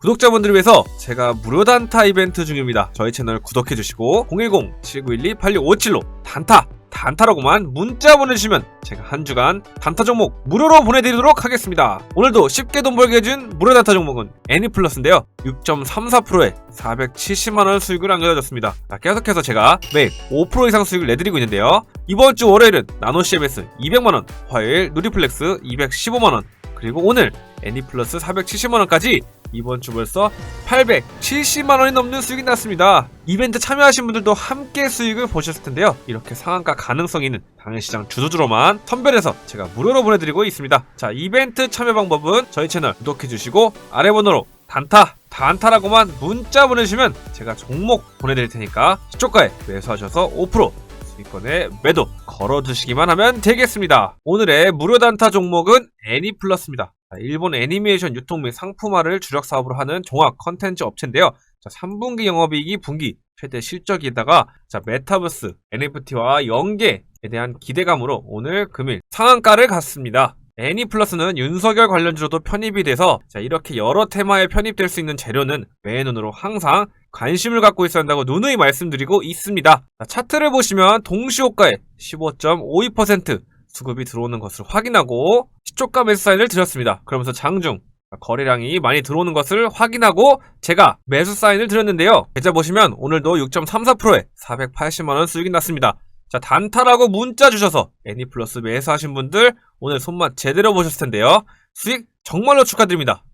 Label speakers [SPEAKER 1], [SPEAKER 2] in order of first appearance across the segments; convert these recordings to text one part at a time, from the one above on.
[SPEAKER 1] 구독자분들을 위해서 제가 무료 단타 이벤트 중입니다. 저희 채널 구독해주시고 010-7912-8657로 단타 단타라고만 문자 보내주시면 제가 한 주간 단타 종목 무료로 보내드리도록 하겠습니다. 오늘도 쉽게 돈 벌게 해준 무료 단타 종목은 애니플러스인데요. 6.34%에 470만원 수익을 안겨줬습니다. 자, 계속해서 제가 매일 5% 이상 수익을 내드리고 있는데요. 이번 주 월요일은 나노 CMS 200만원, 화요일 누리플렉스 215만원, 그리고 오늘 애니플러스 470만원까지 이번 주 벌써 870만원이 넘는 수익이 났습니다. 이벤트 참여하신 분들도 함께 수익을 보셨을 텐데요. 이렇게 상한가 가능성 있는 당일시장 주도주로만 선별해서 제가 무료로 보내드리고 있습니다. 자, 이벤트 참여 방법은 저희 채널 구독해주시고 아래 번호로 단타, 단타라고만 문자 보내주시면 제가 종목 보내드릴 테니까 시초가에 매수하셔서 5% 수익권에 매도 걸어두시기만 하면 되겠습니다. 오늘의 무료 단타 종목은 애니플러스입니다. 자, 일본 애니메이션 유통 및 상품화를 주력 사업으로 하는 종합 컨텐츠 업체인데요. 자, 3분기 영업이익이 분기 최대 실적에다가 자, 메타버스, NFT와 연계에 대한 기대감으로 오늘 금일 상한가를 갔습니다. 애니플러스는 윤석열 관련주로도 편입이 돼서 자, 이렇게 여러 테마에 편입될 수 있는 재료는 매의 눈으로 항상 관심을 갖고 있어야 한다고 누누이 말씀드리고 있습니다. 자, 차트를 보시면 동시호가에 15.52% 수급이 들어오는 것을 확인하고 시초가 매수 사인을 드렸습니다. 그러면서 장중 거래량이 많이 들어오는 것을 확인하고 제가 매수 사인을 드렸는데요. 계좌 보시면 오늘도 6.34%에 480만원 수익이 났습니다. 자, 단타라고 문자 주셔서 애니플러스 매수하신 분들 오늘 손맛 제대로 보셨을 텐데요. 수익 정말로 축하드립니다.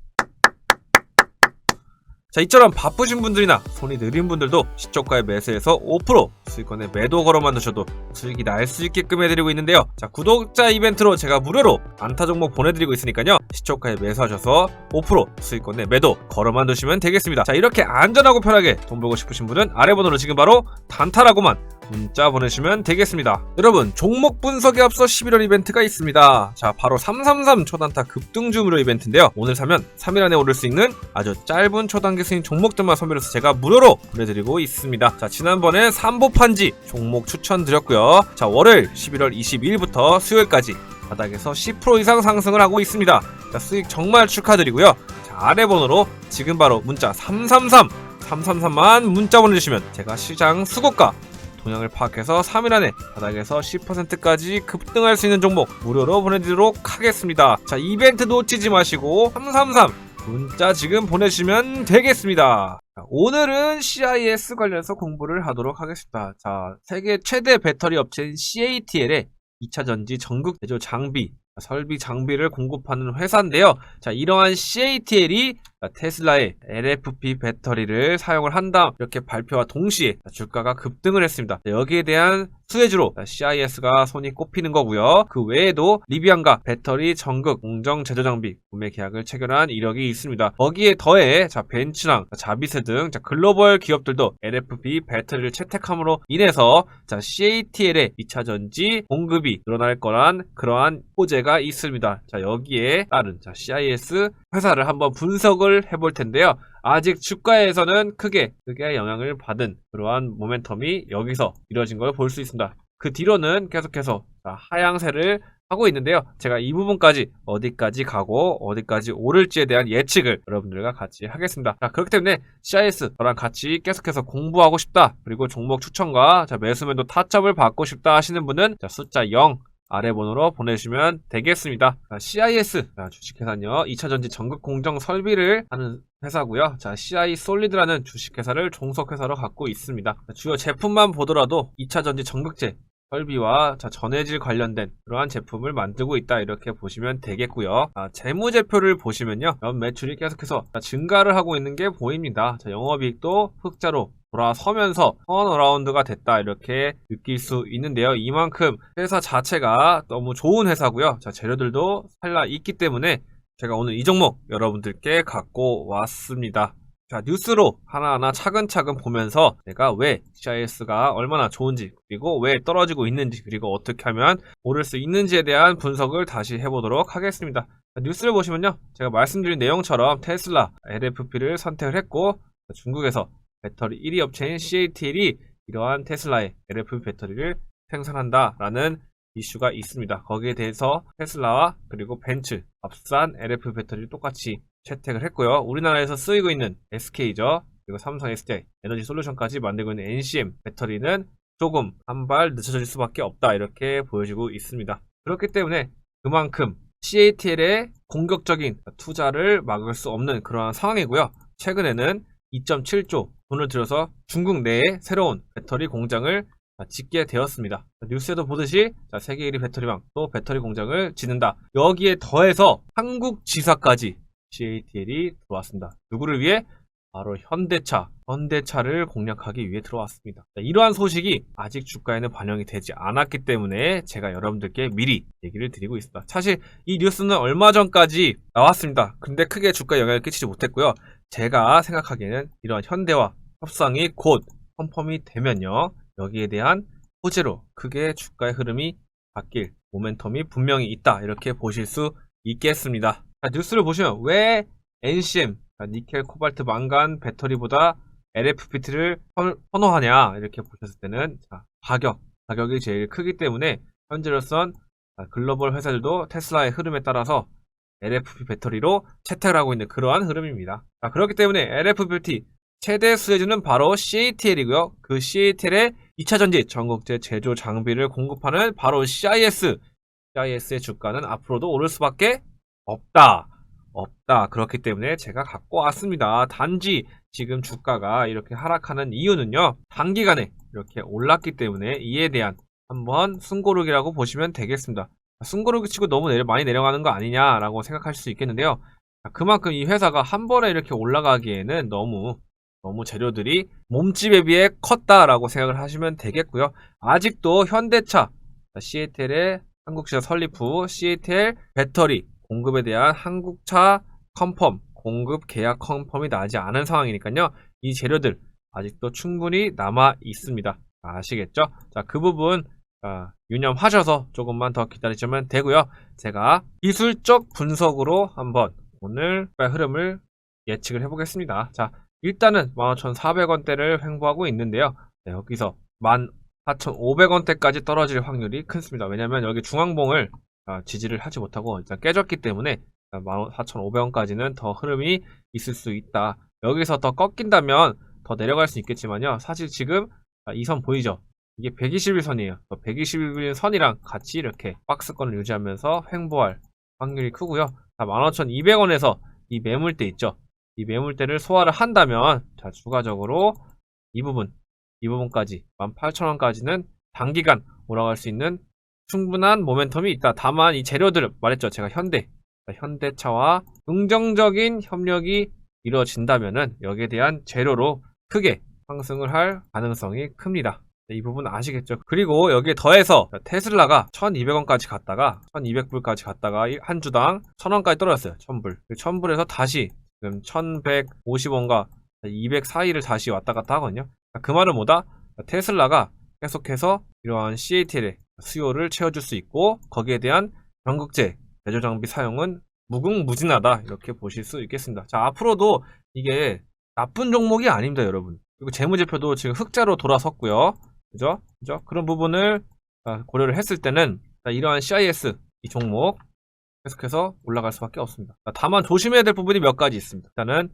[SPEAKER 1] 자, 이처럼 바쁘신 분들이나 손이 느린 분들도 시초가에 매수해서 5% 수익권에 매도 걸어 만드셔도 수익이 날 수 있게끔 해드리고 있는데요. 자, 구독자 이벤트로 제가 무료로 안타 종목 보내드리고 있으니까요. 시초가에 매수하셔서 5% 수익권에 매도 걸어 만드시면 되겠습니다. 자, 이렇게 안전하고 편하게 돈 벌고 싶으신 분은 아래 번호로 지금 바로 단타라고만 문자 보내시면 되겠습니다. 여러분, 종목 분석에 앞서 11월 이벤트가 있습니다. 자, 바로 333 초단타 급등 주 무료 이벤트인데요. 오늘 사면 3일 안에 오를 수 있는 아주 짧은 초단기 스윙 종목들만 선별해서 제가 무료로 보내드리고 있습니다. 자, 지난번에 삼보판지 종목 추천드렸고요. 자, 월요일 11월 22일부터 수요일까지 바닥에서 10% 이상 상승을 하고 있습니다. 자, 수익 정말 축하드리고요. 자, 아래 번호로 지금 바로 문자 333 333만 문자 보내주시면 제가 시장 수고가 동향을 파악해서 3일 안에 바닥에서 10%까지 급등할 수 있는 종목 무료로 보내드리도록 하겠습니다. 자, 이벤트 놓치지 마시고 333 문자 지금 보내주시면 되겠습니다. 자, 오늘은 CIS 관련해서 공부를 하도록 하겠습니다. 자, 세계 최대 배터리 업체인 CATL의 2차 전지 전국 제조 장비, 설비 장비를 공급하는 회사인데요. 자, 이러한 CATL이 테슬라의 LFP 배터리를 사용을 한다 이렇게 발표와 동시에 주가가 급등을 했습니다. 여기에 대한 수혜주로 CIS가 손이 꼽히는 거고요. 그 외에도 리비안과 배터리 전극 공정 제조 장비 구매 계약을 체결한 이력이 있습니다. 거기에 더해 자 벤츠랑 자비스 등 자, 글로벌 기업들도 LFP 배터리를 채택함으로 인해서 자 CATL의 2차 전지 공급이 늘어날 거란 그러한 호재가 있습니다. 자 여기에 따른 자 CIS 회사를 한번 분석을 해볼 텐데요. 아직 주가에서는 크게 크게 영향을 받은 그러한 모멘텀이 여기서 이뤄진 걸 볼 수 있습니다. 그 뒤로는 계속해서 자, 하향세를 하고 있는데요. 제가 이 부분까지 어디까지 가고 어디까지 오를지에 대한 예측을 여러분들과 같이 하겠습니다. 자, 그렇기 때문에 CIS 저랑 같이 계속해서 공부하고 싶다. 그리고 종목 추천과 자, 매수면도 타점을 받고 싶다 하시는 분은 자, 숫자 0 아래 번호로 보내주시면 되겠습니다. 자, CIS 자, 주식회사는요 2차전지 전극 공정 설비를 하는 회사고요. 자, CI 솔리드라는 주식회사를 종속회사로 갖고 있습니다. 자, 주요 제품만 보더라도 2차전지 전극제 설비와 자, 전해질 관련된 그러한 제품을 만들고 있다 이렇게 보시면 되겠고요. 아, 재무제표를 보시면요. 연 매출이 계속해서 자, 증가를 하고 있는 게 보입니다. 자, 영업이익도 흑자로 돌아서면서 턴어라운드가 됐다 이렇게 느낄 수 있는데요. 이만큼 회사 자체가 너무 좋은 회사고요. 자, 재료들도 살라 있기 때문에 제가 오늘 이 종목 여러분들께 갖고 왔습니다. 자, 뉴스로 하나하나 차근차근 보면서 내가 왜 CIS가 얼마나 좋은지, 그리고 왜 떨어지고 있는지, 그리고 어떻게 하면 오를 수 있는지에 대한 분석을 다시 해보도록 하겠습니다. 자, 뉴스를 보시면요. 제가 말씀드린 내용처럼 테슬라 LFP를 선택을 했고, 중국에서 배터리 1위 업체인 CATL이 이러한 테슬라의 LFP 배터리를 생산한다라는 이슈가 있습니다. 거기에 대해서 테슬라와 그리고 벤츠, 앞산 LF 배터리를 똑같이 채택을 했고요. 우리나라에서 쓰이고 있는 SK죠. 그리고 삼성 SDI 에너지 솔루션까지 만들고 있는 NCM 배터리는 조금 한 발 늦춰질 수밖에 없다 이렇게 보여지고 있습니다. 그렇기 때문에 그만큼 CATL의 공격적인 투자를 막을 수 없는 그러한 상황이고요. 최근에는 2.7조 돈을 들여서 중국 내에 새로운 배터리 공장을 짓게 되었습니다. 뉴스에도 보듯이 자, 세계 1위 배터리망 또 배터리 공장을 짓는다. 여기에 더해서 한국 지사까지 CATL이 들어왔습니다. 누구를 위해? 바로 현대차, 현대차를 공략하기 위해 들어왔습니다. 자, 이러한 소식이 아직 주가에는 반영이 되지 않았기 때문에 제가 여러분들께 미리 얘기를 드리고 있습니다. 사실 이 뉴스는 얼마 전까지 나왔습니다. 근데 크게 주가에 영향을 끼치지 못했고요. 제가 생각하기에는 이러한 현대와 협상이 곧 컨펌이 되면요. 여기에 대한 호재로 크게 주가의 흐름이 바뀔 모멘텀이 분명히 있다. 이렇게 보실 수 있겠습니다. 자, 뉴스를 보시면 왜 NCM, 니켈, 코발트, 망간, 배터리보다 LFPT를 선호하냐 이렇게 보셨을 때는 자, 가격, 가격이 제일 크기 때문에 현재로선 글로벌 회사들도 테슬라의 흐름에 따라서 LFP 배터리로 채택을 하고 있는 그러한 흐름입니다. 자, 그렇기 때문에 LFP 최대 수혜주는 바로 CATL이고요. 그 CATL의 2차 전지 전국제 제조 장비를 공급하는 바로 CIS. CIS의 주가는 앞으로도 오를 수밖에 없다. 없다. 그렇기 때문에 제가 갖고 왔습니다. 단지 지금 주가가 이렇게 하락하는 이유는요. 단기간에 이렇게 올랐기 때문에 이에 대한 한번 숨고르기라고 보시면 되겠습니다. 숨고르기 치고 너무 내려, 많이 내려가는 거 아니냐라고 생각할 수 있겠는데요. 그만큼 이 회사가 한 번에 이렇게 올라가기에는 너무 너무 재료들이 몸집에 비해 컸다라고 생각을 하시면 되겠고요. 아직도 현대차, CATL의 한국시장 설립 후 CATL 배터리 공급에 대한 한국차 컨펌, 공급 계약 컨펌이 나지 않은 상황이니까요. 이 재료들 아직도 충분히 남아 있습니다. 아시겠죠? 자, 그 부분 아, 유념하셔서 조금만 더 기다리시면 되고요. 제가 기술적 분석으로 한번 오늘 흐름을 예측을 해보겠습니다. 자, 일단은 15,400원대를 횡보하고 있는데요. 네, 여기서 14,500원대까지 떨어질 확률이 큰습니다. 왜냐면 여기 중앙봉을 아, 지지를 하지 못하고 일단 깨졌기 때문에 14,500원까지는 더 흐름이 있을 수 있다. 여기서 더 꺾인다면 더 내려갈 수 있겠지만요. 사실 지금 아, 이선 보이죠? 이게 120일 선이에요. 120일 선이랑 같이 이렇게 박스권을 유지하면서 횡보할 확률이 크고요. 15,200원에서 이 매물대 있죠? 이 매물대를 소화를 한다면 자 추가적으로 이 부분 이 부분까지 18,000원까지는 단기간 올라갈 수 있는 충분한 모멘텀이 있다. 다만 이 재료들 말했죠. 제가 현대 현대차와 긍정적인 협력이 이루어진다면은 여기에 대한 재료로 크게 상승을 할 가능성이 큽니다. 네, 이 부분 아시겠죠? 그리고 여기에 더해서 테슬라가 1200원까지 갔다가 1200불까지 갔다가 한 주당 1000원까지 떨어졌어요. 1000불. 1000불에서 다시 지금 1150원과 200 사이를 다시 왔다 갔다 하거든요. 그 말은 뭐다? 테슬라가 계속해서 이러한 CATL의 수요를 채워줄 수 있고 거기에 대한 전국제 제조 장비 사용은 무궁무진하다 이렇게 보실 수 있겠습니다. 자 앞으로도 이게 나쁜 종목이 아닙니다, 여러분. 그리고 재무제표도 지금 흑자로 돌아섰고요. 그죠? 그죠? 그런 부분을 아, 고려를 했을 때는 이러한 CIS 이 종목 계속해서 올라갈 수밖에 없습니다. 다만 조심해야 될 부분이 몇 가지 있습니다. 일단은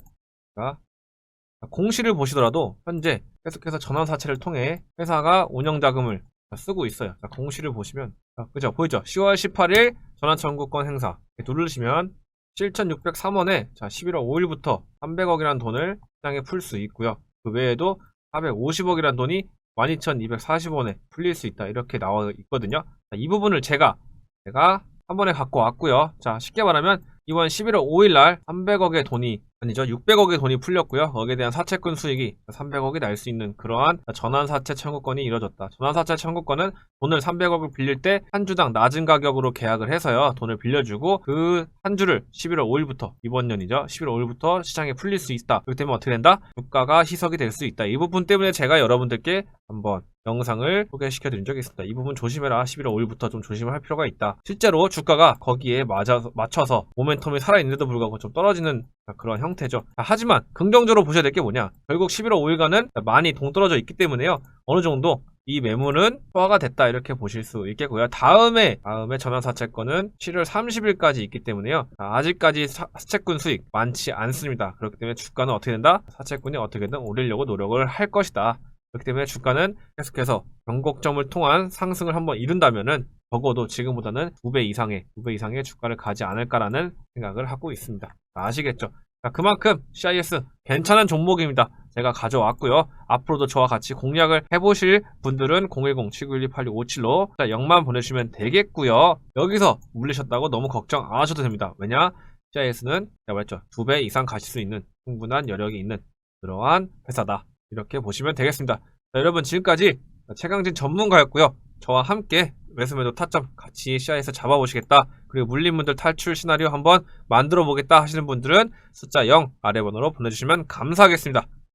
[SPEAKER 1] 공시를 보시더라도 현재 계속해서 전환사채를 통해 회사가 운영자금을 쓰고 있어요. 공시를 보시면 그죠? 보이죠? 10월 18일 전환청구권 행사 누르시면 7,603원에 자 11월 5일부터 300억이라는 돈을 시장에 풀 수 있고요. 그 외에도 450억이라는 돈이 12,240원에 풀릴 수 있다 이렇게 나와 있거든요. 이 부분을 제가 제가 한 번에 갖고 왔고요. 자, 쉽게 말하면 이번 11월 5일 날 300억의 돈이 아니죠. 600억의 돈이 풀렸고요. 거기에 대한 사채권 수익이 300억이 날 수 있는 그러한 전환사채 청구권이 이뤄졌다. 전환사채 청구권은 돈을 300억을 빌릴 때 한 주당 낮은 가격으로 계약을 해서요. 돈을 빌려주고 그 한 주를 11월 5일부터 이번 년이죠. 11월 5일부터 시장에 풀릴 수 있다. 그렇기 때문에 어떻게 된다? 주가가 희석이 될 수 있다. 이 부분 때문에 제가 여러분들께 한번 영상을 소개시켜 드린 적이 있습니다. 이 부분 조심해라. 11월 5일부터 좀 조심을 할 필요가 있다. 실제로 주가가 거기에 맞아서, 맞춰서 모멘텀이 살아있는데도 불구하고 좀 떨어지는 그런 형태죠. 하지만 긍정적으로 보셔야 될 게 뭐냐? 결국 11월 5일간은 많이 동떨어져 있기 때문에요. 어느 정도 이 매물은 소화가 됐다 이렇게 보실 수 있겠고요. 다음에 다음에 전환사채권은 7월 30일까지 있기 때문에요. 자, 아직까지 사, 사채권 수익 많지 않습니다. 그렇기 때문에 주가는 어떻게 된다? 사채권이 어떻게든 오르려고 노력을 할 것이다. 그렇기 때문에 주가는 계속해서 변곡점을 통한 상승을 한번 이룬다면은 적어도 지금보다는 2배 이상의 2배 이상의 주가를 가지 않을까라는 생각을 하고 있습니다. 자, 아시겠죠? 자, 그만큼 CIS 괜찮은 종목입니다. 제가 가져왔고요. 앞으로도 저와 같이 공략을 해보실 분들은 010-7912-8657로 자, 0만 보내주시면 되겠고요. 여기서 물리셨다고 너무 걱정 안 하셔도 됩니다. 왜냐? CIS는 제가 말했죠. 2배 이상 가실 수 있는 충분한 여력이 있는 그러한 회사다. 이렇게 보시면 되겠습니다. 자, 여러분 지금까지 최강진 전문가였고요. 저와 함께 매수매도 타점 같이 CIS 잡아보시겠다. 그리고 물린분들 탈출 시나리오 한번 만들어 보겠다 하시는 분들은 숫자 0 아래 번호로 보내주시면 감사하겠습니다.